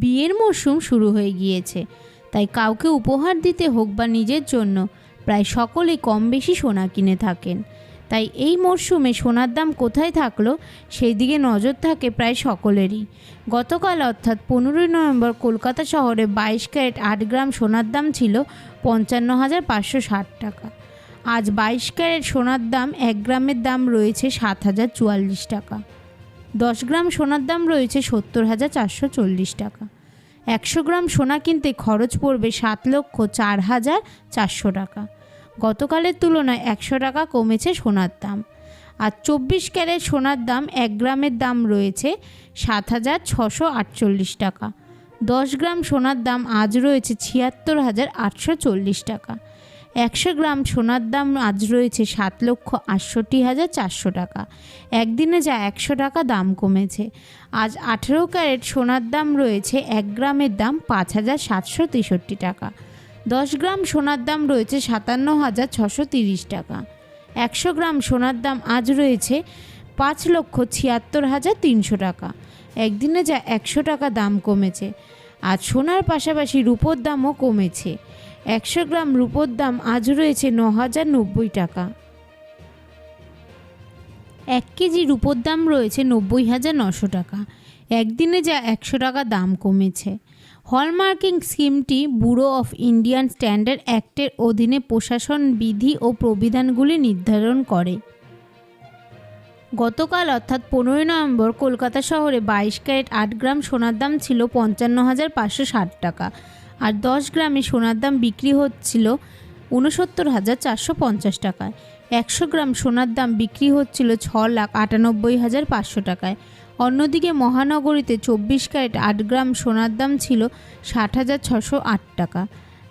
বিয়ের মরশুম শুরু হয়ে গিয়েছে। তাই কাউকে উপহার দিতে হোক বা নিজের জন্য, প্রায় সকলেই কম বেশি সোনা কিনে থাকেন। তাই এই মরশুমে সোনার দাম কোথায় থাকল সেই দিকে নজর থাকে প্রায় সকলেরই। গতকাল অর্থাৎ পনেরোই নভেম্বর কলকাতা শহরে বাইশ ক্যারেট আট গ্রাম সোনার দাম ছিল পঞ্চান্ন হাজার পাঁচশো ষাট টাকা। আজ বাইশ ক্যারেট সোনার দাম এক গ্রামের দাম রয়েছে সাত হাজার চুয়াল্লিশ টাকা। দশ গ্রাম সোনার দাম রয়েছে সত্তর হাজার চারশো চল্লিশ টাকা। একশো গ্রাম সোনা কিনতে খরচ পড়বে সাত লক্ষ চার হাজার চারশো টাকা। গতকালের তুলনায় একশো টাকা কমেছে সোনার দাম। আর চব্বিশ ক্যারেট সোনার দাম এক গ্রামের দাম রয়েছে সাত হাজার ছশো আটচল্লিশ টাকা। দশ গ্রাম সোনার দাম আজ রয়েছে ছিয়াত্তর হাজার আটশো চল্লিশ টাকা। একশো গ্রাম সোনার দাম আজ রয়েছে সাত লক্ষ আটষট্টি হাজার চারশো টাকা। একদিনে যা একশো টাকা দাম কমেছে। আজ আঠেরো ক্যারেট সোনার দাম রয়েছে এক গ্রামের দাম পাঁচ হাজার সাতশো তেষট্টি টাকা। দশ গ্রাম সোনার দাম রয়েছে সাতান্ন হাজার ছশো তিরিশ টাকা। একশো গ্রাম সোনার দাম আজ রয়েছে পাঁচ লক্ষ ছিয়াত্তর হাজার তিনশো টাকা। একদিনে যা একশো টাকা দাম কমেছে। আজ সোনার পাশাপাশি রূপোর দামও কমেছে। একশো গ্রাম রূপোর দাম আজ রয়েছে ন হাজার নব্বই টাকা। এক কেজি রূপোর দাম রয়েছে নব্বই হাজার নশো টাকা। একদিনে যা একশো টাকা দাম কমেছে। হলমার্কিং স্কিমটি ব্যুরো অফ ইন্ডিয়ান স্ট্যান্ডার্ড অ্যাক্টের অধীনে প্রশাসন বিধি ও প্রবিধানগুলি নির্ধারণ করে। গতকাল অর্থাৎ পনেরোই নভেম্বর কলকাতা শহরে বাইশ ক্যারেট আট গ্রাম সোনার দাম ছিল পঞ্চান্ন হাজার পাঁচশো ষাট টাকা। আর দশ গ্রামে সোনার দাম বিক্রি হচ্ছিল উনসত্তর হাজার চারশো পঞ্চাশ টাকায়। একশো গ্রাম সোনার দাম বিক্রি হচ্ছিল ছ লাখ আটানব্বই হাজার পাঁচশো টাকায়। অন্যদিকে মহানগরীতে চব্বিশ ক্যারেট আট গ্রাম সোনার দাম ছিল ষাট হাজার ছশো আট টাকা।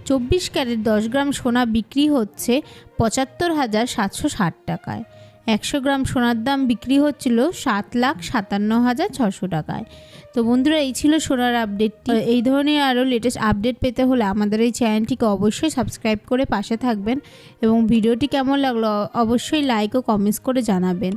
চব্বিশ ক্যারেট দশ গ্রাম সোনা বিক্রি হচ্ছে পঁচাত্তর হাজার সাতশো ষাট টাকায়। একশো গ্রাম সোনার দাম বিক্রি হচ্ছিল সাত লাখ সাতান্ন হাজার ছশো টাকায়। তো বন্ধুরা, এই ছিল সোনার আপডেটটি। এই ধরনের আরও লেটেস্ট আপডেট পেতে হলে আমাদের এই চ্যানেলটিকে অবশ্যই সাবস্ক্রাইব করে পাশে থাকবেন এবং ভিডিওটি কেমন লাগল অবশ্যই লাইক ও কমেন্টস করে জানাবেন।